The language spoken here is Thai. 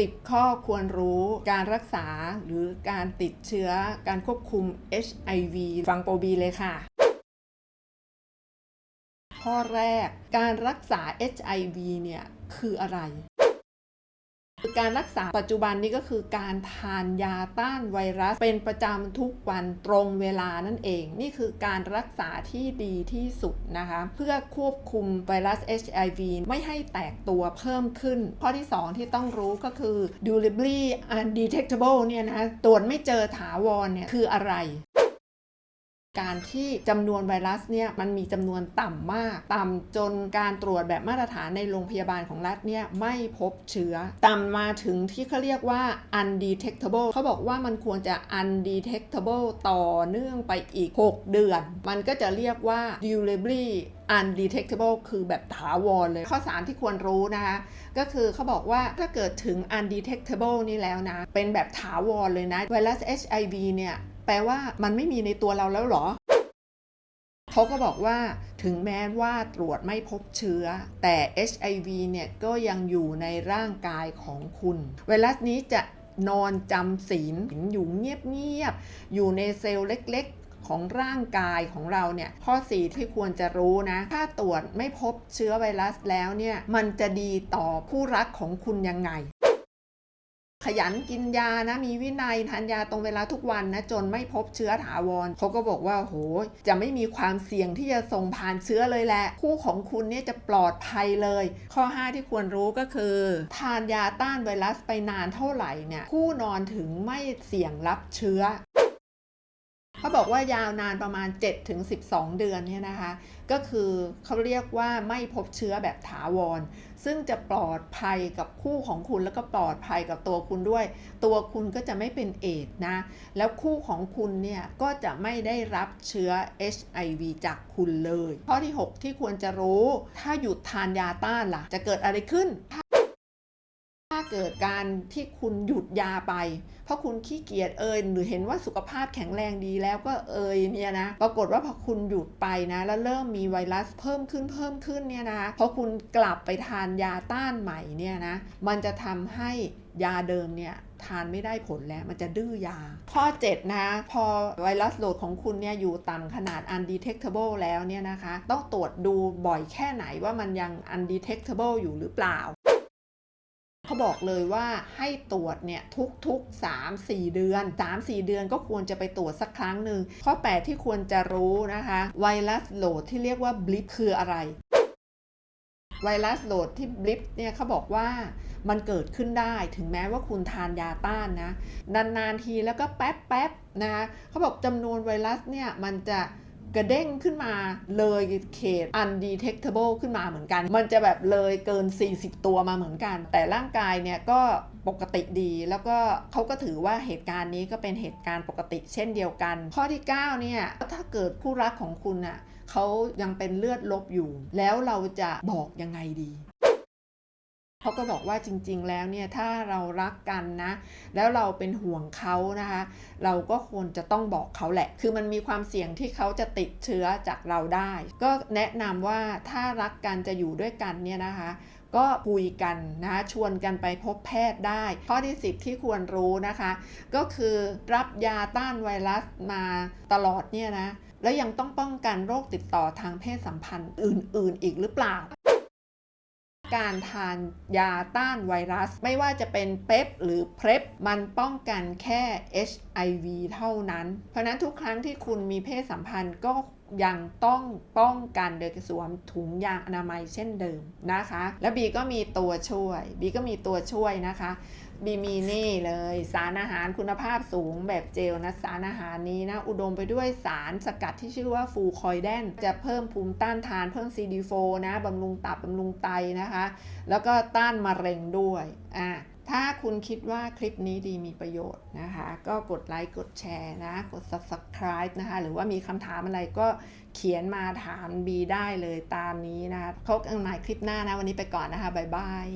10 ข้อควรรู้การรักษาหรือการติดเชื้อการควบคุม HIV ฟังโปรบีเลยค่ะ ข้อแรกการรักษา HIV เนี่ยคืออะไร การรักษาปัจจุบันนี้ก็คือการทานยาต้านไวรัสเป็นประจำทุกวันตรงเวลานั่นเอง นี่คือการรักษาที่ดีที่สุดนะคะ เพื่อควบคุมไวรัส HIV ไม่ให้แตกตัวเพิ่มขึ้น ข้อที่ 2 ที่ต้องรู้ก็คือ durably undetectable เนี่ยนะตรวจไม่เจอถาวรเนี่ยคืออะไร การที่จำนวนไวรัสเนี่ยมันมีจำนวนต่ำมาก ต่ำจนการตรวจแบบมาตรฐานในโรงพยาบาลของรัฐเนี่ยไม่พบเชื้อ ต่ำมาถึงที่เขาเรียกว่า undetectable เขาบอกว่ามันควรจะ undetectable ต่อเนื่องไปอีก 6 เดือน มันก็จะเรียกว่า durably undetectable คือแบบถาวรเลย ข้อ 3 ที่ควรรู้นะคะ ก็คือเขาบอกว่าถ้าเกิดถึง undetectable นี่แล้วนะ เป็นแบบถาวรเลยนะ ไวรัส HIV เนี่ย แปลว่ามันไม่มีในตัวเราแล้วหรอ เขาก็บอกว่าถึงแม้ว่าตรวจไม่พบเชื้อ แต่ HIV เนี่ยก็ยังอยู่ในร่างกายของคุณ ไวรัสนี้จะนอนจำศีลอยู่เงียบๆ อยู่ในเซลล์เล็กๆของร่างกายของเราเนี่ยข้อ4ที่ควรจะรู้นะ ถ้าตรวจไม่พบเชื้อไวรัสแล้วเนี่ย มันจะดีต่อผู้รักของคุณยังไง ขยันกินยานะมีวินัยทานยาตรงเวลาทุกวันนะจนไม่พบเชื้อถาวรเขาก็บอกว่าโหจะไม่มีความเสี่ยงที่จะส่งผ่านเชื้อเลยแหละคู่ของคุณเนี่ยจะปลอดภัยเลย ข้อ 5 ที่ควรรู้ก็คือ ทานยาต้านไวรัสไปนานเท่าไหร่เนี่ยคู่นอนถึงไม่เสี่ยงรับเชื้อ เขาบอกว่ายาวนานประมาณ 7-12 เดือนเนี่ยนะคะ ก็คือเขาเรียกว่าไม่พบเชื้อแบบถาวร ซึ่งจะปลอดภัยกับคู่ของคุณแล้วก็ปลอดภัยกับตัวคุณด้วย ตัวคุณก็จะไม่เป็นเอดส์นะ แล้วคู่ของคุณเนี่ยก็จะไม่ได้รับเชื้อ HIV จากคุณเลย ข้อที่ 6 ที่ควรจะรู้ ถ้าหยุดทานยาต้านล่ะ จะเกิดอะไรขึ้น เกิดการที่คุณหยุดยาไป เพราะคุณขี้เกียจเอยหรือเห็นว่าสุขภาพแข็งแรงดีแล้วก็เอยเนี่ยนะปรากฏว่าพอคุณหยุดไปนะแล้วเริ่มมีไวรัสเพิ่มขึ้นเพิ่มขึ้นเนี่ยนะพอคุณกลับไปทานยาต้านใหม่เนี่ยนะมันจะทำให้ยาเดิมเนี่ยทานไม่ได้ผลแล้วมันจะดื้อยา ข้อ 7 นะพอไวรัสโหลดของคุณเนี่ยอยู่ต่ำขนาด undetectable แล้วเนี่ยนะคะ ต้องตรวจดูบ่อยแค่ไหนว่ามันยัง undetectable อยู่หรือเปล่า เขาบอกเลยว่าให้ตรวจเนี่ยทุกๆ 3-4 เดือน 3-4 เดือนก็ควรจะไปตรวจสักครั้งหนึ่ง ข้อ 8 ที่ควรจะรู้นะคะ ไวรัสโหลดที่เรียกว่าบลิปคืออะไร ไวรัสโหลดที่บลิปเนี่ยเขาบอกว่ามันเกิดขึ้นได้ถึงแม้ว่าคุณทานยาต้านนะ นานๆทีแล้วก็แป๊บๆนะคะเขาบอกจำนวนไวรัสเนี่ยมันจะ กระเด้งขึ้นมาเลยเขต undetectable ขึ้นมาเหมือนกัน มันจะแบบเลยเกิน 40 ตัวมาเหมือนกัน แต่ร่างกายเนี่ยก็ปกติดี แล้วก็เขาก็ถือว่าเหตุการณ์นี้ก็เป็นเหตุการณ์ปกติเช่นเดียวกัน ข้อที่ 9 เนี่ย ถ้าเกิดผู้รักของคุณอะเขายังเป็นเลือดลบอยู่ แล้วเราจะบอกยังไงดี เขาก็บอกว่าจริงๆ แล้วเนี่ยถ้าเรารักกันนะ แล้วเราเป็นห่วงเขานะคะ เราก็ควรจะต้องบอกเขาแหละ คือมันมีความเสี่ยงที่เขาจะติดเชื้อจากเราได้ ก็แนะนำว่าถ้ารักกันจะอยู่ด้วยกันเนี่ยนะคะก็คุยกันนะคะชวนกันไปพบแพทย์ได้ ข้อที่ 10 ที่ควรรู้นะคะ ก็คือรับยาต้านไวรัสมาตลอดเนี่ยนะ แล้วยังต้องป้องกันโรคติดต่อทางเพศสัมพันธ์อื่น ๆ อีกหรือเปล่า การทานยาต้านไวรัส ไม่ว่าจะเป็นเป๊ปหรือเพล็บมันป้องกันแค่ HIV เท่านั้น เพราะนั้นทุกครั้งที่คุณมีเพศสัมพันธ์ก็ยังต้องป้องกันโดยสวมถุงยางอนามัยเช่นเดิมนะคะ และบีก็มีตัวช่วยบีก็มีตัวช่วยนะคะ บีมีนี่เลย สารอาหารคุณภาพสูงแบบเจลนะสารอาหารนี้นะ อุดมไปด้วยสารสกัดที่ชื่อว่าฟูคอยแดน จะเพิ่มภูมิต้านทานเพิ่ม CD4 นะบำรุงตับบำรุงไตนะคะ แล้วก็ต้านมะเร็งด้วยอะถ้าคุณคิดว่าคลิปนี้ดีมีประโยชน์นะคะ ก็กดไลค์ กดแชร์นะ กด subscribe นะคะ หรือว่ามีคำถามอะไรก็เขียนมาถามบีได้เลยตามนี้นะคะพบกันใหม่คลิปหน้านะ วันนี้ไปก่อนนะคะ บ๊ายบาย